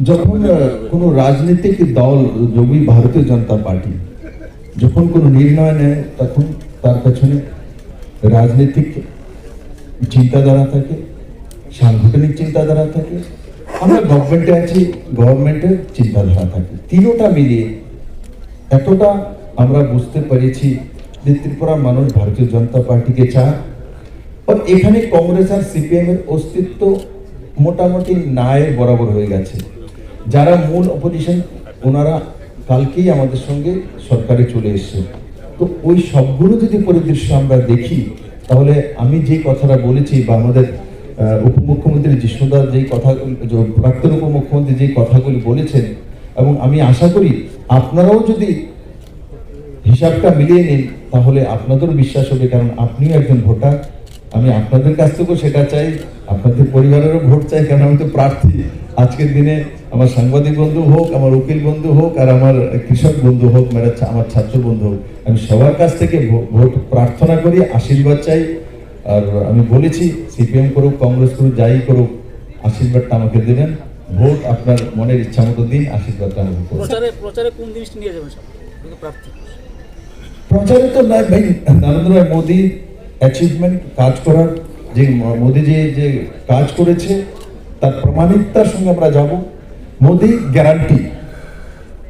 যখন আহ, কোনো রাজনৈতিক দল রবি ভারতীয় জনতা পার্টি যখন কোনো নির্ণয় নেয় তখন তার পেছনে রাজনৈতিক চিন্তাধারা থাকে সাংগঠনিক চিন্তাধারা থাকে আমরা গভর্নমেন্টে আছি গভর্নমেন্টের চিন্তাধারা থাকে তিনোটা মিলিয়ে এতটা আমরা বুঝতে পেরেছি যে ত্রিপুরার মানুষ ভারতীয় জনতা পার্টিকে চায় আর এখানে কংগ্রেস আর সিপিএম এর অস্তিত্ব মোটামুটি নায়ের বরাবর হয়ে গেছে। যারা মূল অপোজিশন ওনারা কালকেই আমাদের সঙ্গে সরকারে চলে এসছে তো ওই সবগুলো যদি পরিদৃশ্য আমরা দেখি, তাহলে আমি যে কথাটা বলেছি বা আমাদের উপমুখ্যমন্ত্রী জিষ্ণুদার যেই কথা প্রাক্তন উপমুখ্যমন্ত্রী যে কথাগুলি বলেছেন, এবং আমি আশা করি আপনারাও যদি হিসাবটা মিলিয়ে নিন, তাহলে আপনাদেরও বিশ্বাস হবে, কারণ আপনিও একজন ভোটার আমি আপনাদের কাছ থেকেও সেটা চাই, আপনাদের পরিবারেরও ভোট চাই কারণ আমি তো প্রার্থী। আজকের দিনে আমার সাংবাদিক বন্ধু হোক, আমার উকিল বন্ধু হোক, আর আমার কৃষক বন্ধু হোক ছা- আমার ছাত্র বন্ধু হোক, আমি সবার কাছ থেকে ভোট প্রার্থনা করি, আশীর্বাদ চাই। আর আমি বলেছি, সিপিএম করুক, কংগ্রেস করুক, যাই করুক, আশীর্বাদটা আমাকে দেবেন। ভোট আপনার মনের ইচ্ছা মতো দিন, আশীর্বাদটা আমাকে প্রচারে প্রচারে কোন জিনিসটা নিয়ে যাবেন প্রার্থী প্রচারিত নয় ভাই, নরেন্দ্র মোদী অ্যাচিভমেন্ট কাজ করার যে ম- মোদী যে কাজ করেছে, তার প্রমাণিকতার সঙ্গে আমরা যাব। মোদী গ্যারান্টি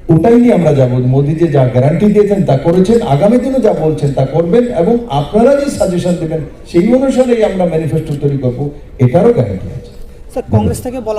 ওটাই নিয়ে আমরা যাব। মোদী যে যা গ্যারান্টি দিয়েছেন, তা করেছেন। আগামী দিনে যা বলছেন, তা করবেন এবং আপনারা যে সাজেশন দেবেন, সেই অনুসারেই আমরা ম্যানিফেস্টো তৈরি করব। এটারও গ্যারান্টি আছে। কংগ্রেস থেকে বলা